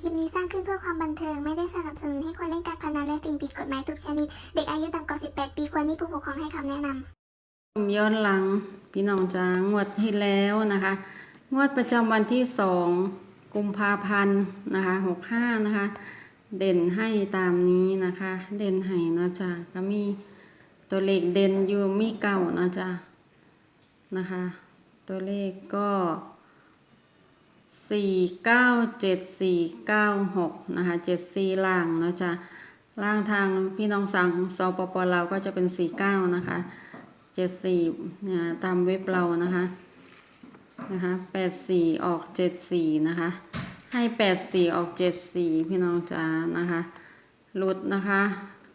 คลิปนี้สร้างขึ้นเพื่อความบันเทิง ไม่ได้สนับสนุนให้คนเล่นการพนันและสิ่งผิดกฎหมายทุกชนิด เด็กอายุต่ำกว่า 18 ปีควรมีผู้ปกครองให้คำแนะนำย้อนหลัง พี่น้องจ้างวดให้แล้วนะคะ งวดประจำวันที่ 2 กุมภาพันธ์นะคะ65 นะคะ เด่นให้ตามนี้นะคะ เด่นให้นะจ๊ะก็มีตัวเลขเด่นอยู่มีเก่านะจ๊ะนะคะ ตัวเลขก็ สี่เก้าเจ็ดสี่เก้าหกนะคะเจ็ดสี่ล่างเนาะจ้ะล่างทางพี่น้องสั่งสปปเราก็จะเป็นสี่เก้านะคะเจ็ดสี่ตามเว็บเรานะคะนะคะแปดสี่ออกเจ็ดสี่นะคะให้แปดสี่ออกเจ็ดสี่พี่น้องจ๋านะคะหลุดนะคะ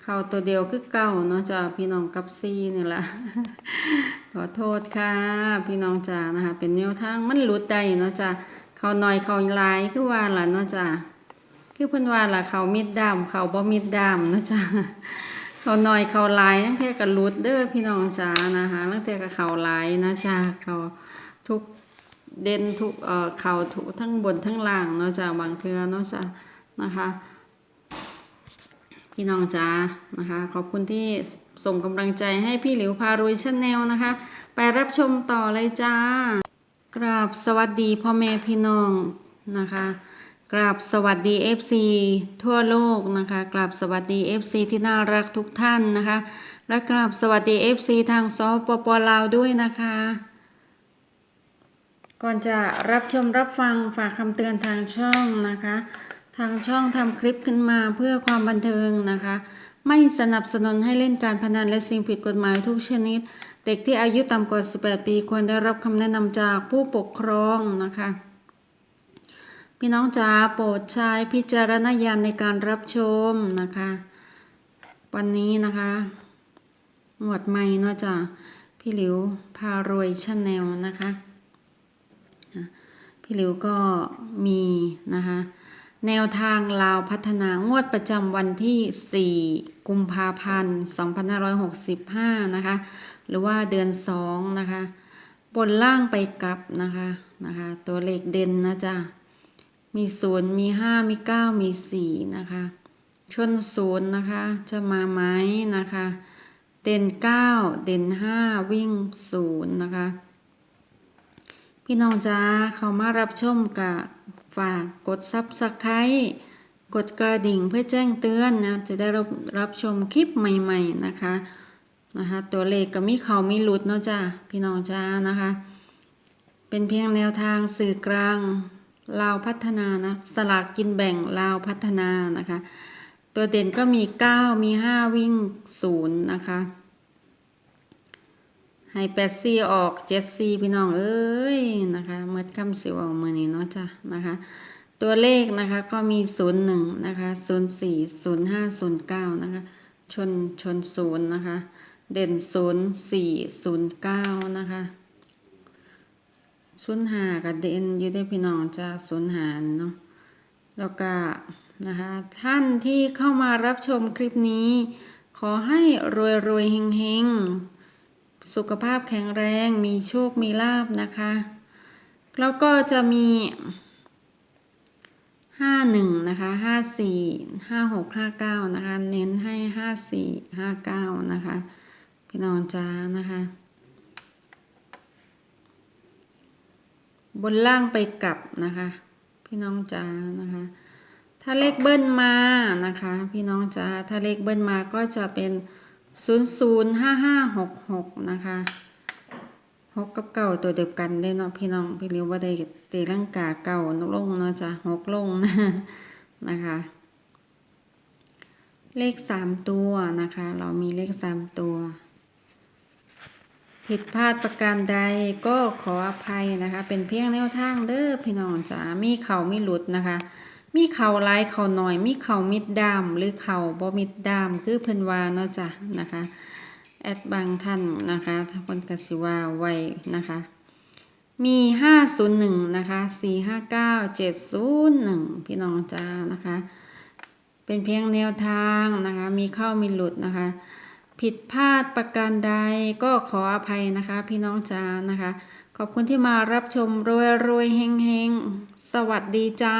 เข้าตัวเดียวคือเก้าเนาะจ้าพี่น้องกับซี่นี่แหละขอโทษค่ะ พี่น้องจ๋านะคะ เป็นแนวทางมันหลุดได้เนาะจ้า เขาหน่อยเขาลายคือว่าล่ะเนาะจ้าคือเพิ่นว่าล่ะเขามิดดามเขาบ่มิดดามเนาะจ้าเขาหน่อยเขาลายตั้งแต่กับรุดเด้อพี่น้องจ๋านะคะตั้งแต่กับเขาลายนะจ้าเขาทุกเด่นทุกเอ่อเขาทุกทั้งบนทั้งล่างเนาะจ้าบางเทือเนาะจ้านะคะพี่น้องจ๋านะคะ ขอบคุณที่ส่งกำลังใจให้พี่หลิวพารวยชาแนลนะคะ ไปรับชมต่อเลยจ้า กราบสวัสดีพ่อแม่พี่น้องนะคะ กราบสวัสดี FC ทั่วโลกนะคะ กราบสวัสดี FC ที่น่ารักทุกท่านนะคะ และกราบสวัสดี FC ทางสปปลาวด้วยนะคะ ก่อนจะรับชมรับฟังฝากคำเตือนทางช่องนะคะ ทางช่องทำคลิปขึ้นมาเพื่อความบันเทิงนะคะ ไม่สนับสนุนให้เล่นการพนันและสิ่งผิดกฎหมายทุกชนิด เด็กที่อายุต่ำกว่า 18 ปีควรได้รับคำแนะนำจากผู้ปกครองนะคะพี่น้องจ๋าโปรดใช้พิจารณญาณในการรับชมนะคะ วันนี้นะคะหมวดใหม่เนาะจ้ะพี่หลิวพารวยชาแนลนะคะอะพี่หลิวก็มีนะคะ แนวทางลาวพัฒนางวดประจำวันที่ 4 กุมภาพันธ์ 2565 นะคะ หรือว่าเดือน 2 นะคะ บนล่างไปกลับนะคะ นะคะ ตัวเลขเด่นนะจ๊ะ มีศูนย์มีห้ามีเก้ามีสี่นะคะ ชนศูนย์นะคะ จะมาไหมนะคะ เด่นเก้าเด่นห้าวิ่งศูนย์นะคะ พี่น้องจ้าเขามารับชมกับ ฝากกดซับสไครต์กดกระดิ่งเพื่อแจ้งเตือนนะ จะได้รับรับชมคลิปใหม่ๆนะคะนะคะ ตัวเลขก็มีเขามีหลุดเนาะจ้าพี่น้องจ้านะคะ เป็นเพียงแนวทางสื่อกลางลาวพัฒนานะสลากกินแบ่งลาวพัฒนานะคะ ตัวเด่นก็มี 9 มี 5 วิ่ง 0 นะคะ ให้แปดซีออกเจ็ดซีพี่น้องเอ้ยนะคะเมื่อคำสิวออกมือนี้เนาะจ้ะนะคะ ตัวเลขนะคะก็มี0 1นย์หนึ่งนะคะ0 4 0 5 0 9นย์ห้าศูนย์เก้านะคะ ชนชนศูนย์นะคะ เด่น0 4 0 9นะคะศูนย์หากับเด่นอยู่ได้พี่น้องจ้าศูนย์หารเนาะแล้วก็นะคะท่านที่เข้ามารับชมคลิปนี้ ขอให้รวยรวยเฮงเฮง สุขภาพแข็งแรงมีโชคมีลาบนะคะ แล้วก็จะมีห้าหนึ่งนะคะห้าสี่ห้าหกห้าเก้านะคะ เน้นให้ห้าสี่ห้าเก้านะคะ พี่น้องจ้านะคะ บนล่างไปกลับนะคะ พี่น้องจ๋านะคะ ถ้าเลขเบิ้ลมานะคะ พี่น้องจ๋าถ้าเลขเบิ้ลมาก็จะเป็น ศูนย์ศูนย์ห้าห้าหกหกนะคะหกกับเก่าตัวเดียวกันได้เนาะพี่น้องพี่เรียกว่าได้ตีร่างกาเก่านกลงเนาะจ้ะหกลงนะนะคะ เลขสามตัวนะคะ เรามีเลขสามตัว ผิดพลาดประการใดก็ขออภัยนะคะ เป็นเพียงแนวทางเด้อพี่น้องจ๋ามีเข่ามีหลุดนะคะ มีเข่าลายเข่าหน่อย มีเข่ามิดดามหรือเข่าบ่มิดดามคือเพิ่นว่าเนาะจ้ะนะคะ แอดบางท่านนะคะถ้าเพิ่นกสิว่าไว้นะคะ มี501นะคะ459 701พี่น้องจ้านะคะ เป็นเพียงแนวทางนะคะ มีเข้ามีหลุดนะคะ ผิดพลาดประการใดก็ขออภัยนะคะ พี่น้องจ้านะคะขอบคุณที่มารับชมรวยรวยๆเฮงสวัสดีจ้า